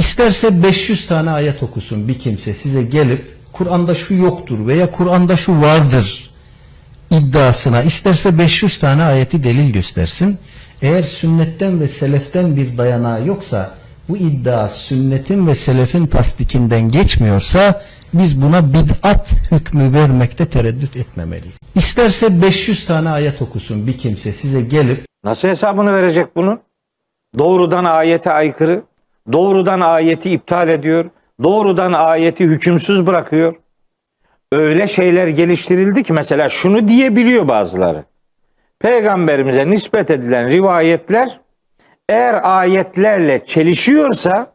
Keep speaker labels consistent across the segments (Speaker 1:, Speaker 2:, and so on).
Speaker 1: İsterse 500 tane ayet okusun bir kimse size gelip Kur'an'da şu yoktur veya Kur'an'da şu vardır iddiasına isterse 500 tane ayeti delil göstersin. Eğer sünnetten ve seleften bir dayanağı yoksa bu iddia sünnetin ve selefin tasdikinden geçmiyorsa biz buna bid'at hükmü vermekte tereddüt etmemeliyiz. İsterse 500 tane ayet okusun bir kimse size gelip
Speaker 2: Nasıl hesabını verecek bunun? Doğrudan ayete aykırı, doğrudan ayeti iptal ediyor, doğrudan ayeti hükümsüz bırakıyor. Öyle şeyler geliştirildi ki mesela şunu diyebiliyor bazıları. Peygamberimize nispet edilen rivayetler eğer ayetlerle çelişiyorsa,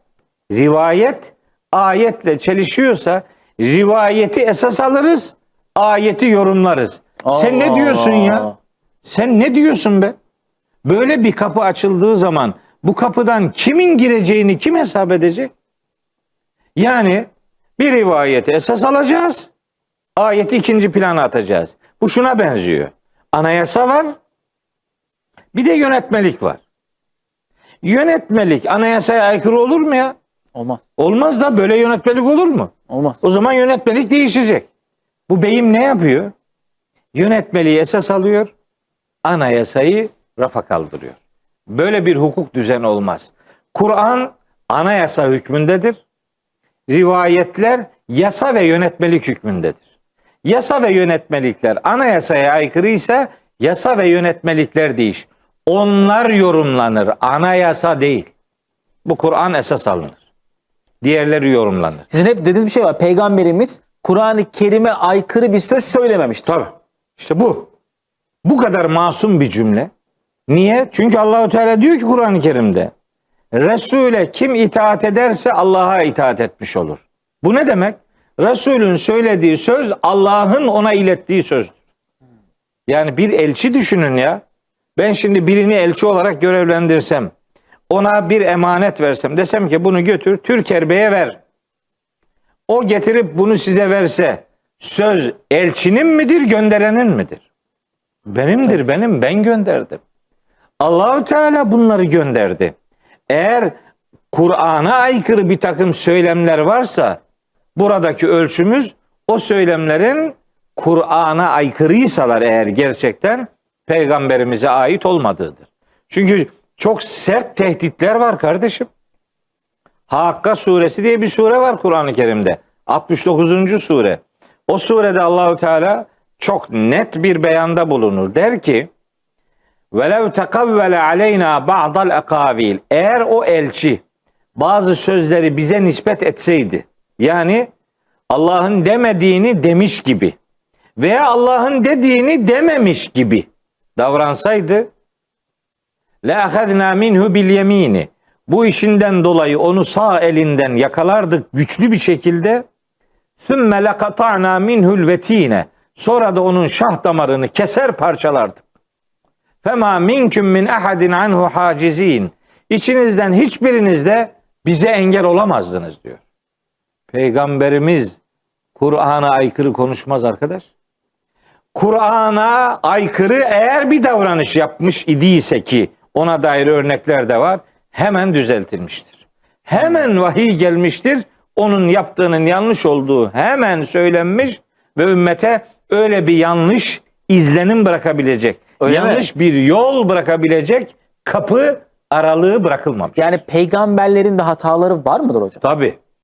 Speaker 2: rivayet ayetle çelişiyorsa rivayeti esas alırız, ayeti yorumlarız. Sen ne diyorsun ya? Sen ne diyorsun be? Böyle bir kapı açıldığı zaman bu kapıdan kimin gireceğini kim hesap edecek? Yani bir rivayeti esas alacağız, ayeti ikinci plana atacağız. Bu şuna benziyor. Anayasa var, bir de yönetmelik var. Yönetmelik anayasaya aykırı olur mu ya?
Speaker 3: Olmaz.
Speaker 2: Olmaz da böyle yönetmelik olur mu?
Speaker 3: Olmaz.
Speaker 2: O zaman yönetmelik değişecek. Bu beyim ne yapıyor? Yönetmeliği esas alıyor, anayasayı rafa kaldırıyor. Böyle bir hukuk düzeni olmaz. Kur'an anayasa hükmündedir. Rivayetler yasa ve yönetmelik hükmündedir. Yasa ve yönetmelikler anayasaya aykırıysa yasa ve yönetmelikler değiş. Onlar yorumlanır, anayasa değil. Bu Kur'an esas alınır. Diğerleri yorumlanır.
Speaker 3: Sizin hep dediğiniz bir şey var. Peygamberimiz Kur'an-ı Kerim'e aykırı bir söz söylememiştir.
Speaker 2: Tabii. İşte bu. Bu kadar masum bir cümle. Niye? Çünkü Allahu Teala diyor ki Kur'an-ı Kerim'de Resul'e kim itaat ederse Allah'a itaat etmiş olur. Bu ne demek? Resul'ün söylediği söz Allah'ın ona ilettiği sözdür. Yani bir elçi düşünün ya. Ben şimdi birini elçi olarak görevlendirsem, ona bir emanet versem, desem ki bunu götür Türkerbe'ye ver. O getirip bunu size verse söz elçinin midir, gönderenin midir? Benimdir, benim, ben gönderdim. Allahü Teala bunları gönderdi. Eğer Kur'an'a aykırı bir takım söylemler varsa buradaki ölçümüz o söylemlerin Kur'an'a aykırıysalar eğer gerçekten peygamberimize ait olmadığıdır. Çünkü çok sert tehditler var kardeşim. Hakka suresi diye bir sure var Kur'an-ı Kerim'de. 69. sure. O surede Allahu Teala çok net bir beyanda bulunur. Der ki: "Velev tekavvele aleyna ba'dal akavil." Eğer o elçi bazı sözleri bize nispet etseydi. Yani Allah'ın demediğini demiş gibi veya Allah'ın dediğini dememiş gibi davransaydı le ahadna minhu. Bu işinden dolayı onu sağ elinden yakalardık güçlü bir şekilde. Sümme lekata'na minhul vetine. Sonra da onun şah damarını keser parçalardık. Fema minküm min ahadin anhu hacizin. İçinizden hiçbiriniz de bize engel olamazdınız diyor. Peygamberimiz Kur'an'a aykırı konuşmaz arkadaş. Kur'an'a aykırı eğer bir davranış yapmış idiyse ki ona dair örnekler de var hemen düzeltilmiştir. Hemen vahiy gelmiştir. Onun yaptığının yanlış olduğu hemen söylenmiş ve ümmete öyle bir yanlış izlenim bırakabilecek,
Speaker 3: Öyle mi?
Speaker 2: yanlış bir yol bırakabilecek kapı aralığı bırakılmamış.
Speaker 3: Yani peygamberlerin de hataları var mıdır hocam?
Speaker 2: tabi